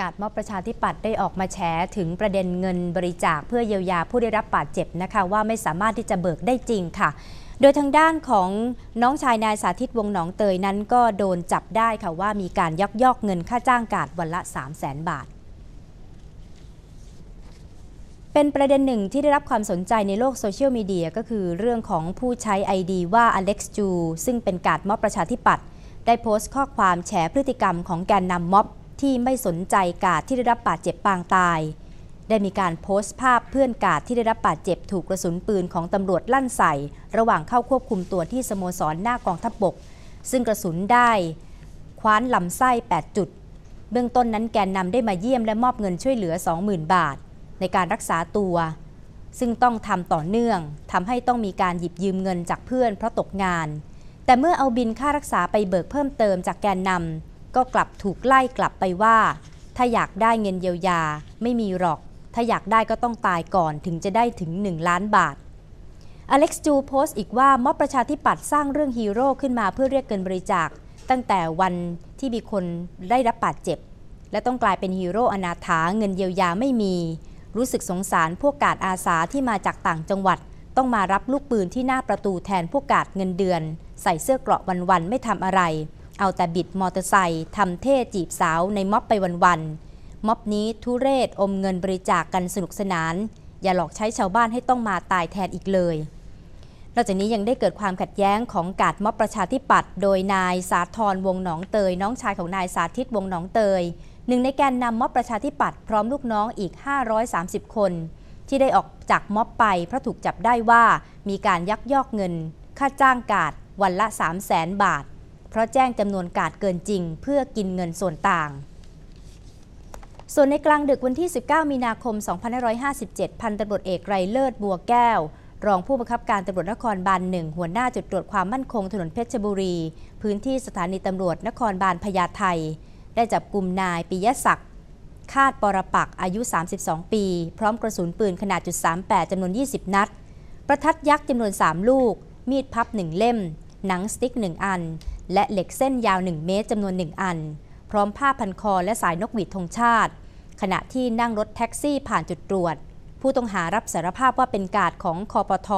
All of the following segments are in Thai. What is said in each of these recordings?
กาดม็อบประชาธิปัตย์ได้ออกมาแฉถึงประเด็นเงินบริจาคเพื่อเยียวยาผู้ได้รับบาดเจ็บนะคะว่าไม่สามารถที่จะเบิกได้จริงค่ะ โดยทางด้านของน้องชายนายสาธิตวงหนองเตยนั้นก็โดนจับได้ค่ะว่ามีการยักยอกเงินค่าจ้างกาดวันละ 3 0 0แสนบาทเป็นประเด็นหนึ่งที่ได้รับความสนใจในโลกโซเชียลมีเดียก็คือเรื่องของผู้ใช้ ID ว่าอเล็กซ์จูซึ่งเป็นกาดม็อบประชาธิปัตย์ได้โพสต์ข้อความแฉพฤติกรรมของแกนนำม็อบ ที่ไม่สนใจกาดที่ได้รับบาดเจ็บปางตาย ได้มีการโพสต์ภาพเพื่อนกาดที่ได้รับบาดเจ็บถูกกระสุนปืนของตำรวจลั่นใส่ ระหว่างเข้าควบคุมตัวที่สโมสรหน้ากองทัพบบก ซึ่งกระสุนได้คว้านลำไส้ 8 จุด เบื้องต้นนั้นแกนนำได้มาเยี่ยมและมอบเงินช่วยเหลือ 20,000 บาท ในการรักษาตัว ซึ่งต้องทำต่อเนื่องทำให้ต้องมีการหยิบยืมเงินจากเพื่อนเพราะตกงาน แต่เมื่อเอาบินค่ารักษาไปเบิกเพิ่มเติมจากแกนนำ ก็กลับถูกไล่กลับไปว่า ถ้าอยากได้เงินเยียวยาไม่มีหรอก ถ้าอยากได้ก็ต้องตายก่อนถึงจะได้ถึง 1 ล้านบาทอเล็กซ์จูโพสต์อีกว่าม็อบประชาธิปัตย์สร้างเรื่องฮีโร่ขึ้นมาเพื่อเรียกเงินบริจาค ตั้งแต่วันที่มีคนได้รับบาดเจ็บ และต้องกลายเป็นฮีโร่อนาถาเงินเยียวยาไม่มี รู้สึกสงสารพวกกาดอาสาที่มาจากต่างจังหวัด ต้องมารับลูกปืนที่หน้าประตูแทนพวกกาดเงินเดือน ใส่เสื้อเกราะวันๆไม่ทำอะไร เอาแต่บิดมอเตอร์ไซค์ทำเท่จีบสาวในม็อบไปวันๆม็อบนี้ทุเรศอมเงินบริจาคกกันสนุกสนาน อย่าหลอกใช้ชาวบ้านให้ต้องมาตายแทนอีกเลย นอกจากนี้ยังได้เกิดความขัดแย้งของกาดม็อบประชาธิปัตย์โดยนายสาธรวงหนองเตย น้องชายของนายสาธิตวงหนองเตยหนึ่งในแกนนำม็อบประชาธิปัตย์พร้อมลูกน้องอีก 530 คน ที่ได้ออกจากม็อบไปเพราะถูกจับได้ว่ามีการยักยอกเงิน ค่าจ้างกาดวันละ 3 0 0แสนบาท เพราะแจ้งจำนวนกาดเกินจริง เพื่อกินเงินส่วนต่าง ส่วนในกลางดึกวันที่ 19 มีนาคม 2557 พันตำรวจเอกไรเลิศบัวแก้ว รองผู้บังคับการตำรวจนครบาลหนึ่งหัวหน้าจุดตรวจความมั่นคงถนนเพชรบุรี พื้นที่สถานีตำรวจนครบาลพญาไทได้จับกลุ่มนายปิยศักดิ์คาดปรปักอายุ 32 ปี พร้อมกระสุนปืนขนาดจุด38จำนวน 20 นัด ประทัดยักษ์จำนวน 3 ลูก มีดพับ 1 เล่ม หนังสติ๊ก 1 อัน และเหล็กเส้นยาว 1 เมตรจำนวน 1 อัน พร้อมผ้าพันคอและสายนกหวีดธงชาติ ขณะที่นั่งรถแท็กซี่ผ่านจุดตรวจ ผู้ต้องหารับสารภาพว่าเป็นกาดของคอปท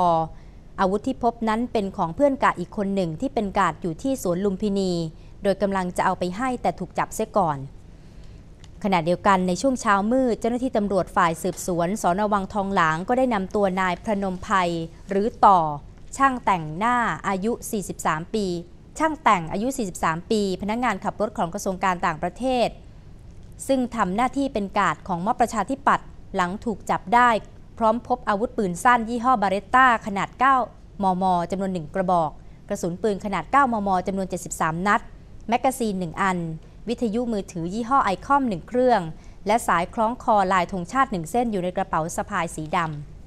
อาวุธที่พบนั้นเป็นของเพื่อนกาดอีกคนหนึ่งที่เป็นกาดอยู่ที่สวนลุมพินี โดยกำลังจะเอาไปให้แต่ถูกจับเสียก่อน ขณะเดียวกันในช่วงเช้ามืดเจ้าหน้าที่ตำรวจฝ่ายสืบสวนสอนวังทองหลางก็ได้นำตัวนายพระนมภัยหรือต่อ ช่างแต่งหน้าอายุ 43 ปี ช่างแต่งอายุ 43 ปี พนักงานขับรถของกระทรวงการต่างประเทศ ซึ่งทำหน้าที่เป็นกาดของม็อบประชาธิปัตย์หลังถูกจับได้ พร้อมพบอาวุธปืนสั้นยี่ห้อบาเรตต้าขนาด 9 มม จำนวน 1 กระบอก กระสุนปืนขนาด 9 มม จำนวน 73 นัด แมกกาซีน 1 อัน วิทยุมือถือยี่ห้อไอคอม 1 เครื่อง และสายคล้องคอลายธงชาติ 1 เส้นอยู่ในกระเป๋าสะพายสีดำ